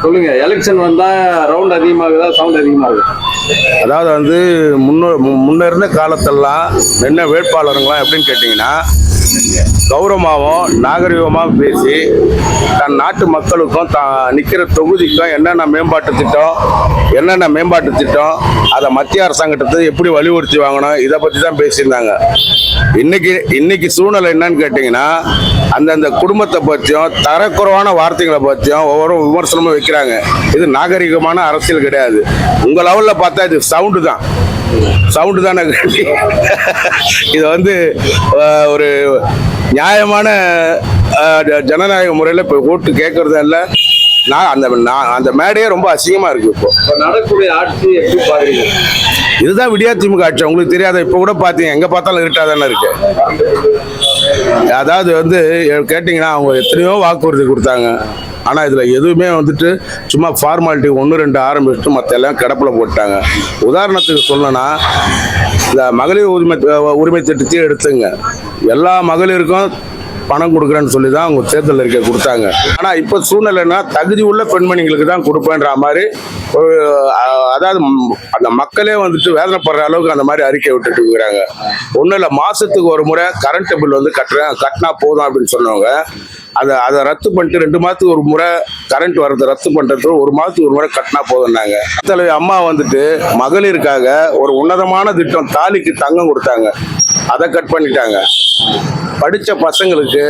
சொல்லுங்க எலெக்ஷன் வந்தா round அதிகமாகுதா? Sound அதிகமாகுது? அதாவது வந்து முன்னோ மு- முன்ன இருந்த காலத்தெல்லாம் என்ன வேட்பாளருங்களாம் எப்படின்னு கேட்டிங்கன்னா கௌரவமாகவும் நாகரிகமாக பேசி தன் நாட்டு மக்களுக்கும் தான் நிற்கிற தொகுதிக்கும் என்னென்ன மேம்பாட்டு திட்டம் என்னென்ன மேம்பாட்டு திட்டம் அதை மத்திய அரசாங்கத்தை எப்படி வலியுறுத்தி வாங்கணும் இதை பற்றி தான் பேசியிருந்தாங்க. இன்னைக்கு இன்னைக்கு சூழ்நிலை என்னன்னு கேட்டிங்கன்னா அந்தந்த குடும்பத்தை பற்றியும் தரக்குறைவான வார்த்தைகளை பற்றியும் ஒவ்வொரு விமர்சனமும் வைக்கிறாங்க. இது நாகரிகமான அரசியல் கிடையாது. உங்கள் லெவலில் பார்த்தா இது சவுண்டு தான். சவுண்டு தானே. இதை இது வந்து ஒரு நியாயமான ஜனநாயக முறையில் இப்போ ஓட்டு கேட்கறது இல்லை. நான் அந்த நான் அந்த மேடையே ரொம்ப அசிங்கமாக இருக்குது இப்போ. நடக்கக்கூடிய ஆட்சி எப்படி பாக்குறீங்க? இதுதான் விடியா திமுக ஆட்சி. உங்களுக்கு தெரியாத? இப்போ கூட பார்த்தீங்க எங்கே பார்த்தாலும் இருட்டாக தானே இருக்கு. அதாவது வந்து கேட்டிங்கன்னா அவங்க எத்தனையோ வாக்குறுதி கொடுத்தாங்க. ஆனால் இதில் எதுவுமே வந்துட்டு சும்மா ஃபார்மாலிட்டி ஒன்று ரெண்டு ஆரம்பிச்சுட்டு மற்ற எல்லாம் கிடப்பில் போட்டாங்க உதாரணத்துக்கு சொல்லணும்னா இந்த மகளிர் உரிமை உரிமை திட்டத்தையும் எடுத்துங்க. எல்லா மகளிருக்கும் பணம் கொடுக்குறேன்னு சொல்லி தான் அவங்க தேர்தல் அறிக்கை கொடுத்தாங்க. ஆனால் இப்போ சூழ்நிலைன்னா தகுதி உள்ள பெண்மணிகளுக்கு தான் கொடுப்பேன்ற மாதிரி ஒரு அதாவது அந்த மக்களே வந்துட்டு வேதனைப்படுற அளவுக்கு அந்த மாதிரி அறிக்கை விட்டுட்டு இருக்கிறாங்க ஒன்றும் இல்லை மாதத்துக்கு ஒரு முறை கரண்ட் பில் வந்து கட்டுறேன் கட்டினா போதும் அப்படின்னு சொன்னவங்க அதை அதை ரத்து பண்ணிட்டு ரெண்டு மாதத்துக்கு ஒரு முறை கரண்ட் வர்றதை ரத்து பண்ணுறது ஒரு மாதத்துக்கு ஒரு முறை கட்டினா போதும்னாங்க தலைவி அம்மா வந்துட்டு மகளிருக்காக ஒரு உன்னதமான திட்டம் தாலிக்கு தங்கம் கொடுத்தாங்க. அதை கட் பண்ணிட்டாங்க. படிச்ச பசங்களுக்கு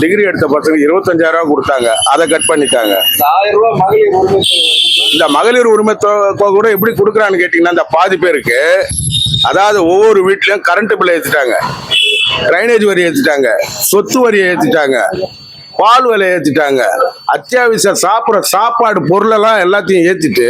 டிகிரி எடுத்த பசங்களுக்கு இருபத்தஞ்சாயிரம் கொடுத்தாங்க. அதை கட் பண்ணிட்டாங்க. இந்த ஆயிரம் ரூபாய் மகளிர் உரிமை தொகை இந்த மகளிர் உரிமை தொகை கூட எப்படி கொடுக்குறான்னு கேட்டிங்கன்னா இந்த பாதி பேருக்கு அதாவது ஒவ்வொரு வீட்லயும் கரண்ட் பில் ஏற்றிட்டாங்க ட்ரைனேஜ் வரி ஏற்றிட்டாங்க சொத்து வரி ஏற்றிட்டாங்க பால் விலை ஏற்றிட்டாங்க அத்தியாவசிய சாப்பிட்ற சாப்பாடு பொருளெல்லாம் எல்லாத்தையும் ஏற்றிட்டு